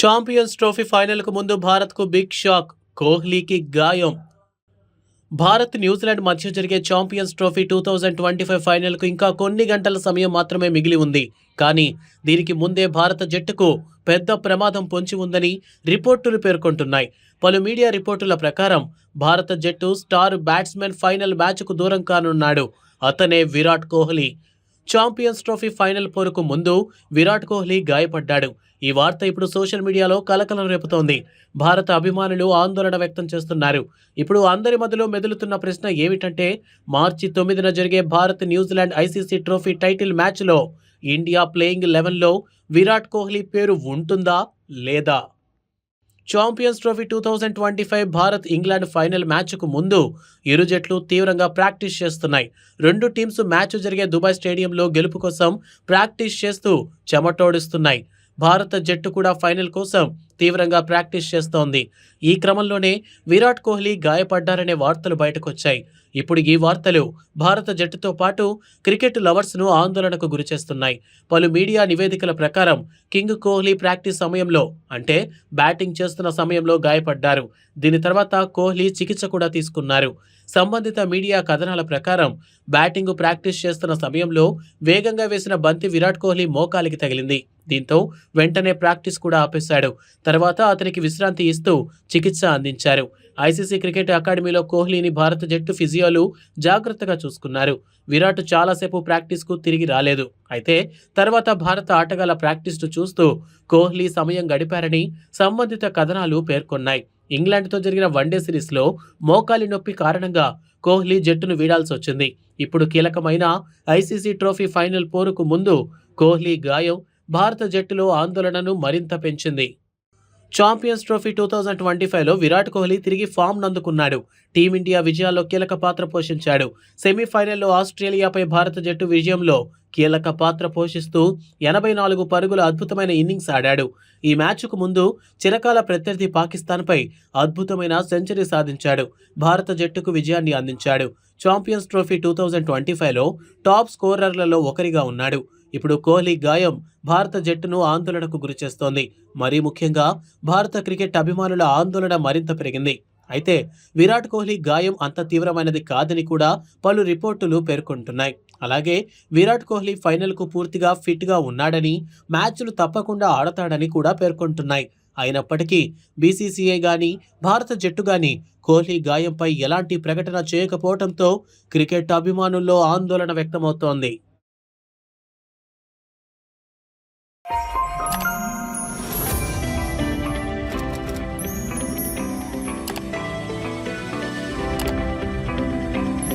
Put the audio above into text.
Champions trophy ఫైనల్కు ముందు భారత్కు బిగ్ షాక్ కోహ్లీకి గాయం. భారత్ న్యూజిలాండ్ మధ్య జరిగే champions trophy two thousand twenty five ఫైనల్కు ఇంకా కొన్ని గంటల సమయం మాత్రమే మిగిలి ఉంది. కానీ దీనికి ముందే భారత జట్టుకు పెద్ద ప్రమాదం పొంచి ఉందని రిపోర్టులు పేర్కొంటున్నాయి. పలు మీడియా రిపోర్టుల ప్రకారం భారత జట్టు స్టార్ బ్యాట్స్మెన్ ఫైనల్ మ్యాచ్కు దూరం కానున్నాడు. అతనే Virat Kohli. Champions trophy final పోరుకు ముందు విరాట్ కోహ్లీ గాయపడ్డాడు. ఈ వార్త ఇప్పుడు సోషల్ మీడియాలో కలకలం రేపుతోంది. భారత అభిమానులు ఆందోళన వ్యక్తం చేస్తున్నారు. ఇప్పుడు అందరి మధ్యలో మెదులుతున్న ప్రశ్న ఏమిటంటే మార్చి తొమ్మిదిన జరిగే Bharat New Zealand ICC trophy title మ్యాచ్లో ఇండియా ప్లేయింగ్ లెవెన్లో విరాట్ కోహ్లీ పేరు ఉంటుందా లేదా? Champions trophy two thousand twenty five Bharat England final మ్యాచ్కు ముందు ఇరు జట్లు తీవ్రంగా ప్రాక్టీస్ చేస్తున్నాయి. రెండు టీమ్స్ మ్యాచ్ జరిగే దుబాయ్ స్టేడియంలో గెలుపు కోసం ప్రాక్టీస్ చేస్తూ చెమటోడిస్తున్నాయి. భారత జట్టు కూడా ఫైనల్ కోసం తీవ్రంగా ప్రాక్టీస్ చేస్తోంది. ఈ క్రమంలోనే విరాట్ కోహ్లీ గాయపడ్డారనే వార్తలు బయటకొచ్చాయి. ఇప్పుడు ఈ వార్తలు భారత జట్టుతో పాటు క్రికెట్ లవర్స్ను ఆందోళనకు గురిచేస్తున్నాయి పలు మీడియా నివేదికల ప్రకారం కింగ్ కోహ్లీ ప్రాక్టీస్ సమయంలో అంటే బ్యాటింగ్ చేస్తున్న సమయంలో గాయపడ్డారు. దీని తర్వాత కోహ్లీ చికిత్స కూడా తీసుకున్నారు. సంబంధిత మీడియా కథనాల ప్రకారం బ్యాటింగ్ ప్రాక్టీస్ చేస్తున్న సమయంలో వేగంగా వేసిన బంతి విరాట్ కోహ్లీ మోకాలికి తగిలింది. దీంతో వెంటనే ప్రాక్టీస్ కూడా ఆపేశాడు. తర్వాత అతనికి విశ్రాంతి ఇస్తూ చికిత్స అందించారు. ఐసీసీ క్రికెట్ అకాడమీలో కోహ్లీని భారత జట్టు ఫిజియోలు జాగ్రత్తగా చూసుకున్నారు. విరాట్ చాలాసేపు ప్రాక్టీస్కు తిరిగి రాలేదు. అయితే తర్వాత భారత ఆటగాళ్ళ ప్రాక్టీస్ను చూస్తూ కోహ్లీ సమయం గడిపారని సంబంధిత కథనాలు పేర్కొన్నాయి. ఇంగ్లాండ్తో జరిగిన వన్డే సిరీస్లో మోకాలి నొప్పి కారణంగా కోహ్లీ జట్టును వీడాల్సి వచ్చింది. ఇప్పుడు కీలకమైన ఐసీసీ ట్రోఫీ ఫైనల్ పోరుకు ముందు కోహ్లీ గాయం భారత జట్టులో ఆందోళనను మరింత పెంచింది. Champions trophy two thousand twenty ఫైవ్లో విరాట్ కోహ్లీ తిరిగి ఫామ్ నందుకున్నాడు. టీమిండియా విజయాల్లో కీలక పాత్ర పోషించాడు. సెమీఫైనల్లో ఆస్ట్రేలియాపై భారత జట్టు విజయంలో కీలక పాత్ర పోషిస్తూ ఎనభై నాలుగు పరుగుల అద్భుతమైన ఇన్నింగ్స్ ఆడాడు. ఈ మ్యాచ్కు ముందు చిరకాల ప్రత్యర్థి పాకిస్తాన్పై అద్భుతమైన సెంచరీ సాధించాడు. భారత జట్టుకు విజయాన్ని అందించాడు. Champions trophy two thousand twenty ఫైవ్లో టాప్ స్కోరర్లలో ఒకరిగా ఉన్నాడు. ఇప్పుడు కోహ్లీ గాయం భారత జట్టును ఆందోళనకు గురిచేస్తోంది మరీ ముఖ్యంగా భారత క్రికెట్ అభిమానుల ఆందోళన మరింత పెరిగింది. అయితే విరాట్ కోహ్లీ గాయం అంత తీవ్రమైనది కాదని కూడా పలు రిపోర్టులు పేర్కొంటున్నాయి. అలాగే విరాట్ కోహ్లీ ఫైనల్కు పూర్తిగా ఫిట్గా ఉన్నాడని మ్యాచ్లు తప్పకుండా ఆడతాడని కూడా పేర్కొంటున్నాయి. అయినప్పటికీ బీసీసీఐ గాని భారత జట్టు గాని కోహ్లీ గాయంపై ఎలాంటి ప్రకటన చేయకపోవడంతో క్రికెట్ అభిమానుల్లో ఆందోళన వ్యక్తమవుతోంది. you